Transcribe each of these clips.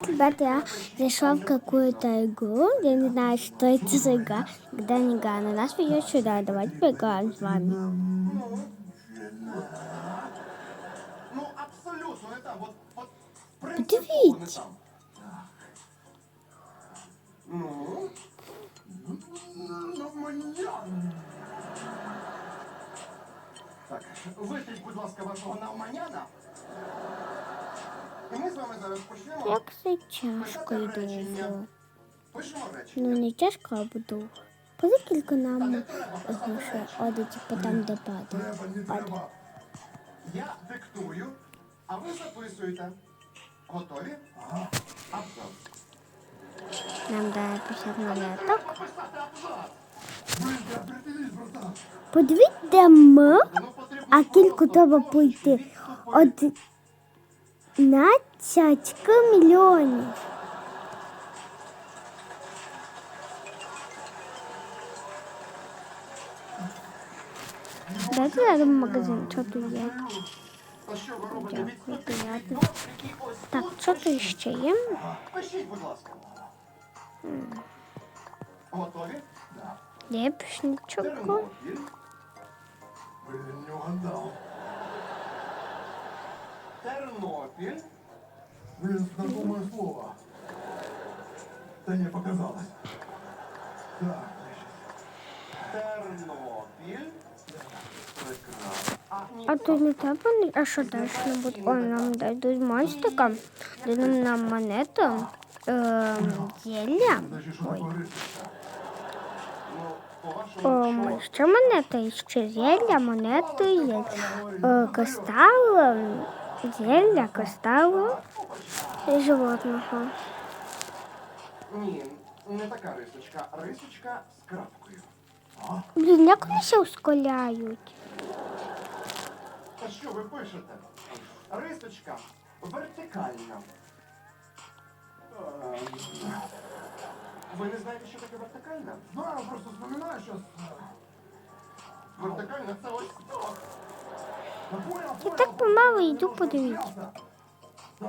Ребята, я зашла в какую-то игру, я не знаю, что это за игра, когда не игра, но нас ведет сюда, давайте поиграем с вами. Ну, абсолютно не там. От, от Подивіться. принципово не там. Ну? Ну, мені. Так, витріть, будь ласка, вашого навманяна. Як це тяжко і. Ну не тяжко, а довго. Коли кілька нам грошей одить, потім допадає. Я диктую, а ви записуєте. Готові? Ага. Нам дає на монеток. Подивіться, де ми, а кілько треба пойти. Од... 15 мільйонів. Дайте зайдемо в магазин, что тут є. Дякую. Так, что ты еще ем? Пишіть, будь Лепшничок. Блин, не угадал. Тернопіль. Блин, знакомое слово. Да не показалось. Так. А, тут не треба, а що далі буде? Ой, нам дадуть монстика, дадуть нам монету, ем, зілля. Ой. Ем, ще монета, ще зілля, монети. Е, кристал, ем, зілля, кристал і животного. Ні, не така рисочка. Рисочка з крапкою. А? Блін, як вони ще усколяють? Та що ви пишете? Рисочка вертикальна. Ем, Ви не знаєте, що таке вертикальна? Знаю, просто вспоминаю щось. Вертикальна це ось так. Я так помалу йду, подивіться. І.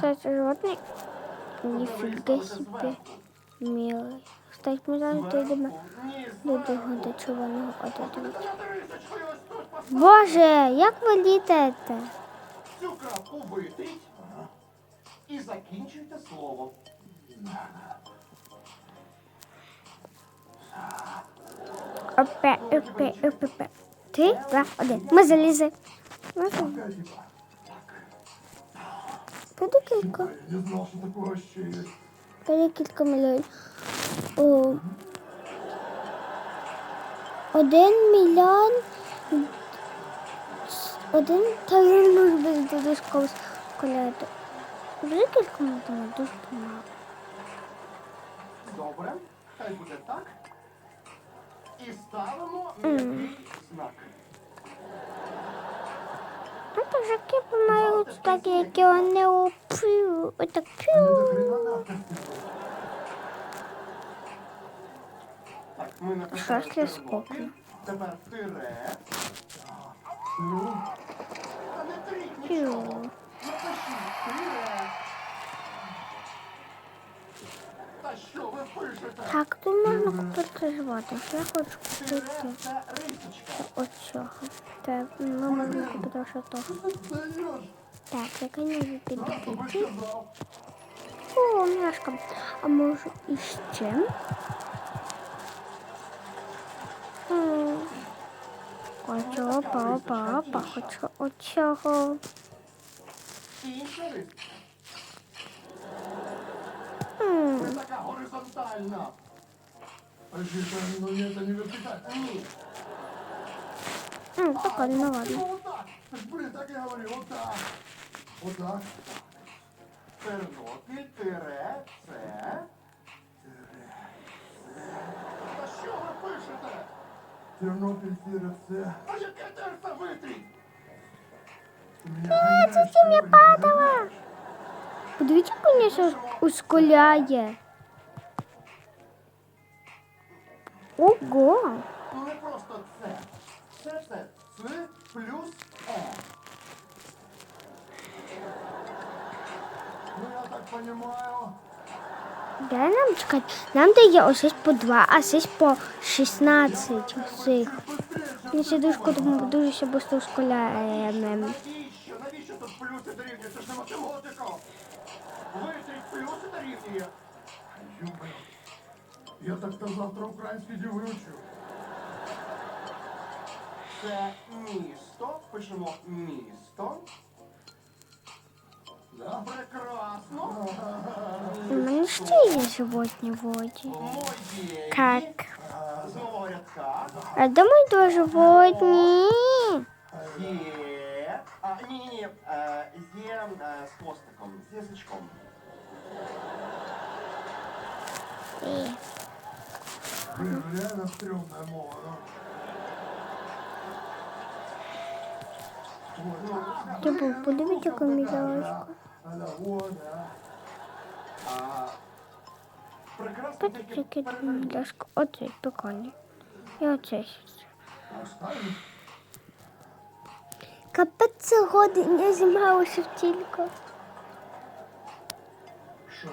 Це животний. Ви Ніфіга зверху. Милий. Кстати, ми зараз дійдемо до того, до червоного поставте. Боже, як ви літаєте? Цю крапку витріть і закінчуйте слово. Опе, опе, опе, опе. Три, два, один. Ми залізли. Буде кілька. Буде кілька мільйонів. О, один мільйон. Один трильйон може бути додатково складати. Буде кілька мільйонів, дуже помало. Добре, хай буде так. І ставимо м'який знак. Ну, то які такі, які вони опрю. Отак п'ю. Так, ми написали Що ж це Тепер тире. Ну, Та не тріть нічого. Напишіть Так, тут можна купити животних. Я хочу купити це рисочка. от цього. Так, ми можна купити що того. Так, я конечно сказав. О, м'яшка. А може іще? Хочу опа, опа, опа, хочу оцього. Інша рисочка. М. Це така горизонтальна. А жінка, ну ні, це не вертикальна. Ні. М, прикольно, ладно. Ну, отак. Ти ж, блін, так і говорив, отак. Отак. Тернопіль, тире, це. Та що ви пишете? Тернопіль тире це. А яке терце витріть? А, це чим я падала? Подивіться, як мені все усколяє. Ого! Ну не просто С. Це це С плюс Е. Ну я так розумію. Дай нам чекати? Нам дає ось по 2, а сись по 16 цих. Мені це дуже тому дуже все швидко ускоряємо. Навіщо тут плюси дорівнює? Це ж не математика. Витрить плюси дорівнює. Любить. Я так-то завтра український не вивчу. Це місто. Пишемо місто. Да? Прекрасно. У мене ще є животні воді. Моє. Так. З нового рядка. А де мої два животні? Є. А, ні, ні, ні. Е, Є е, з хвостиком, з язичком. Е, Блин, реально стрёмная мова? Ой, Типу, подивіться, Таке переверніть. міляшка. Оцей прикольний. І оцей. Капець годин я знімалася в тільки. Что?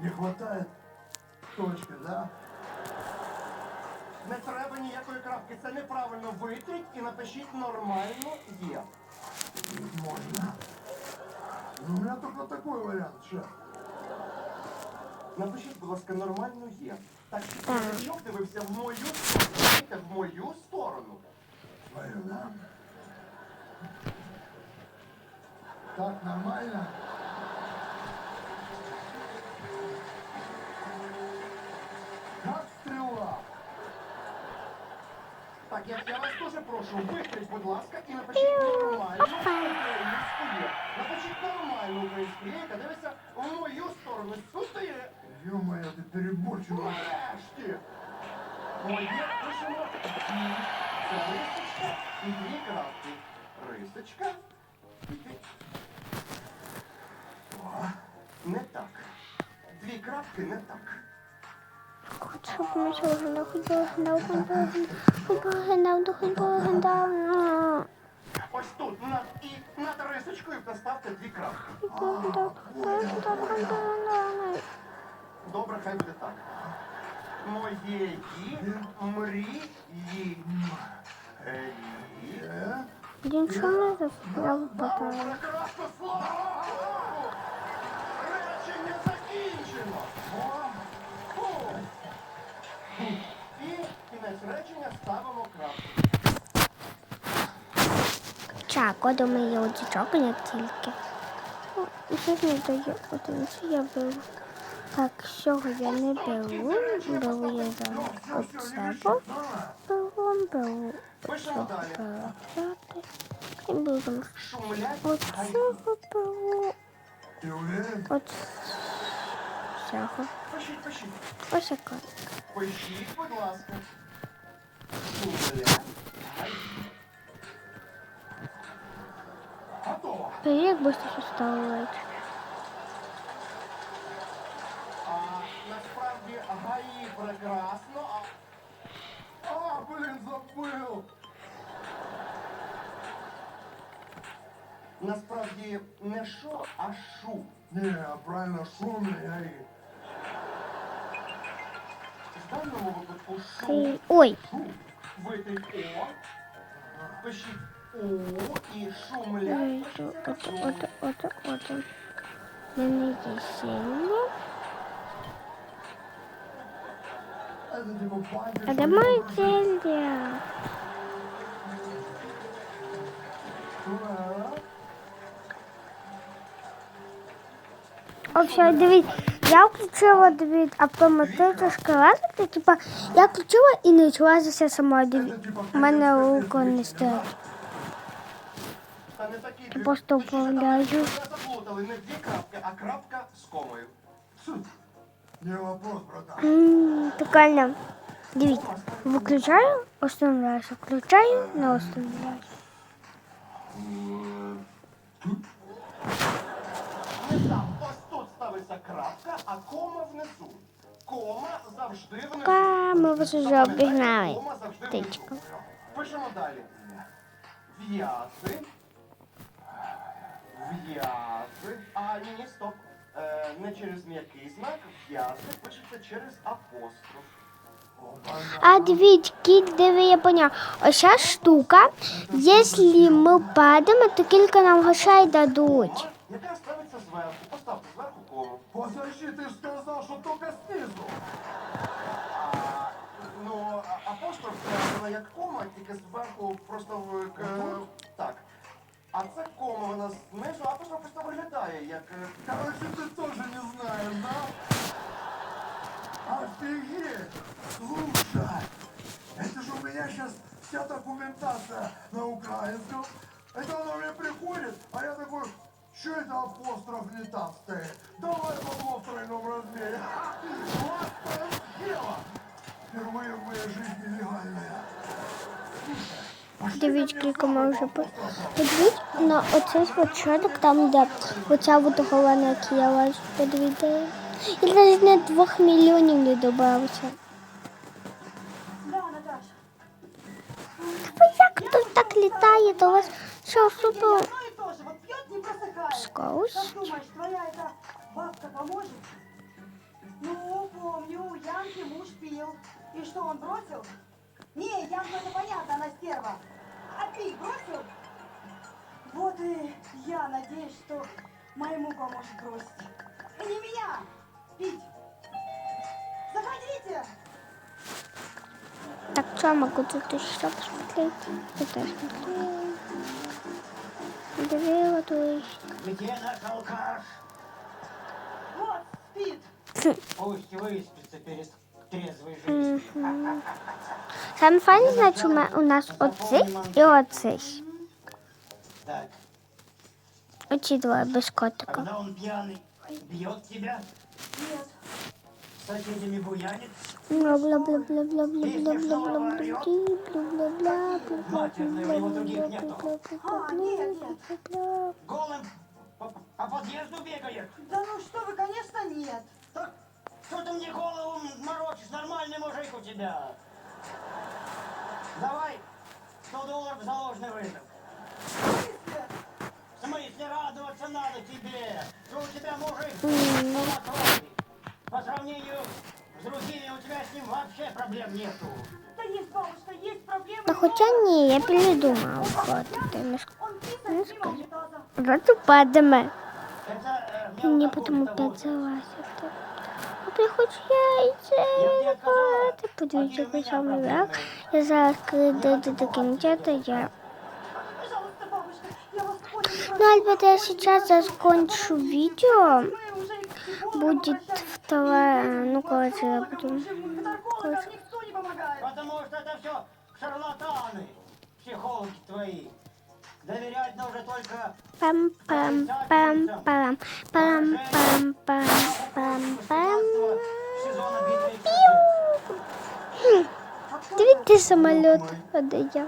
Не хватает точки, да? Не треба ніякої крапки. Це неправильно. Витріть і напишіть нормально є. Можно. Ну, у меня только такой вариант, что? Напишіть, будь ласка, нормально є. Так, Так. язичок дивився в мою сторону. В мою сторону. Твою, да? Так, нормально? я, я вас дуже прошу, витріть, будь ласка, і напишіть нормально українську є. Напишіть нормально українську є, яка дивиться в мою сторону. Сюди. Ё-моё, ты переборчивый. Нарешті. Моє пишемо дві. Це рисочка і дві крапки. Рисочка і дві. О, Не так. Дві крапки не так. Хочу, щоб ми сьогодні не ходили, не ходили, не ходили, не ходили. Ось тут над і над рисочкою поставте дві крапки. Добре, хай буде так. Моєї мрії рі. Він що не застряв питання? Прекрасно, слава Богу! Речення закінчено! О, фу. І кінець речення ставимо крапку. Ча, коли ми є одічок, не тільки. І щось не дає один, що я беру. Так, що я не беру, беру я зараз оце, бо беру, беру Пишемо далі. перепрати. І будемо Шумлять оцього беру, от цього. Пишіть, пишіть. Ось яка. Пишіть, будь ласка. Шумлять. Готово. Як швидко ставити? А насправді гаї прекрасно, а А, блин, забыл. насправді не шо, а шу. Не, правильно, шумный, я и... В даному випадку шу, Ти- Ой, шу, витий О, пишіть О і шумлять. Ой, пишеться от, разом. от, от, от. Мене є сильно. Это типа пантик. А де моє зілля? О, все, дивіться, я включила дивіться, автоматично шкалати, типа, я включила і не почалася сама. У мене рука не такі просто. Ви заплутали. Прикольно. Дивіться, виключаю, остановляюся, включаю, не остановляюся. Ставиться крапка, а кома внизу. Кома завжди внизу. Вас уже Запам'ятайте, обігнали. Кома завжди внизу. Пишемо далі. В'язи. В'язи. А, ні, ні, стоп. Е, не через м'який знак, в'язка пишеться через апостроф. А дивіться, кіт, диви, я поняв. Ось ця штука, якщо ми падаємо, то кілька нам грошей дадуть. Яка ставиться зверху. Поставте зверху кому. Подожди, ты же сказал, что только снизу. А, ну, а- апостроф це вона як кома, тільки зверху просто в к- так. А це кома, вона знизу, апостроф просто виглядає як. е, Короче, ты тоже не знаешь, да? Офигеть! Слушай, это же у меня сейчас вся документация на украинском. Это она мне приходит, а я такой, что это апостроф не так стоит? Давай в тройном размере. Классное дело! Впервые в моей жизни легальная. Дивіться, кілька ми вже по- Подивіть на оцей свочок, там, де оця от голова кіла. Подивіться. І навіть не двох мільйонів не додався. Ви як тут так літає, то у вас що День скоус? Как думаешь, твоя эта бабка поможет? Ну, помню, у Янки муж пил. И что, он бросил? Не, Янку это понятно, она стерва. А пить бросил? Вот и я надеюсь, что моему поможет бросить. И не меня! Пить! Заходите! Так, что могу тут еще посмотреть? Это смотрю. Диви, вот. Где наш алкаш? Вот, спит! Пусть выспится перед трезвой жизнью. Мгм. Саме файне, значить, у нас оцей і оцей. Так, Оці двоє без котика. когда он пьяный, бьет тебя, Нет. Соседями буянит, Бла бла бла бла бла бла бла бла бла бла бла бла бла Матерные, у него других нету. А, нет, нет. бла голым по, по подъезду бегает. Да ну что вы, конечно, нет. Так, что ты мне голову морочишь? Нормальный мужик у тебя. Давай 100 долларов заложный вызов. Быстро. В смысле радоваться надо тебе, что у тебя мужик М, золотой. По сравнению с другими у тебя с ним вообще проблем нету. Да есть, бабушка, есть проблемы. А хотя не, я передумал. Вот, немножко. Вот упадем. Э, мне потом опять залазит. Приходь яйца, ну, ты подвижу самый вверх. Я зараз, когда ты до кинчата, я ну, ребята, я сейчас закончу видео. Будет обращались, вторая, и ну, к короче, я наркологам, буду... к наркологам никто не помогает. Потому что это все шарлатаны, психологи твои. Доверять нужно только пам пам пам пам пам пам пам пам пам сезона битвы. Дивіться самоліт, а де я?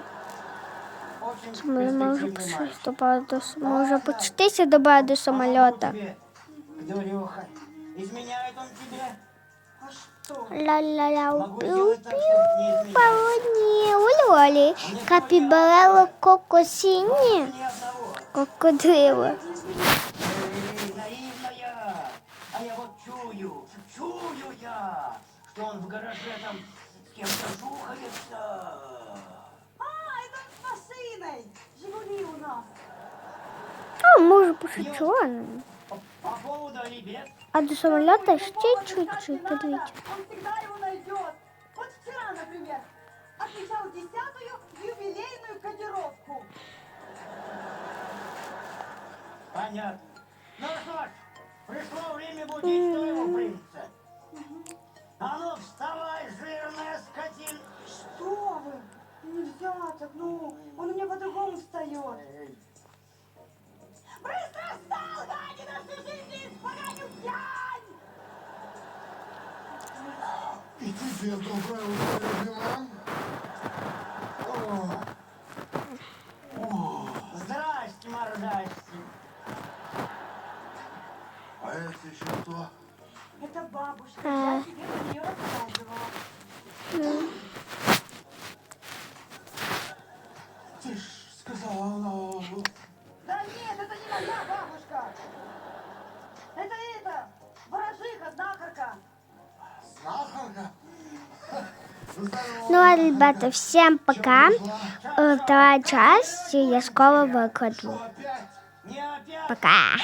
Очень Ми може перспективный мальчик. добавити до с- може почтися добавити до самоліта. Тебе, Дурюха, Изменяет он тебе? А что? Ла-ла-ла, убил, полудни, улюли, капибарелла, кокосини, Эй, Наивная, а я вот чую, чую я, что он в гараже там с кем-то жухается. А, это Фасиной, Жигули у нас. А, может, пошучу, ладно. А до самоліта ще Повода искать не чуть-чуть, подивіться. Он всегда его найдет. Вот вчера, например, отмечал десятую юбилейную кодировку. понятно. Ну что ж, пришло время будить твоего принца. Диман. О, о, Здрасте, мордасти. а это еще кто? Это бабушка, А. я тебе про нее рассказывала. Ты ж сказала, она... Ну а, ребята, всем пока. Э, Вторая часть я скоро выкладу. Пока.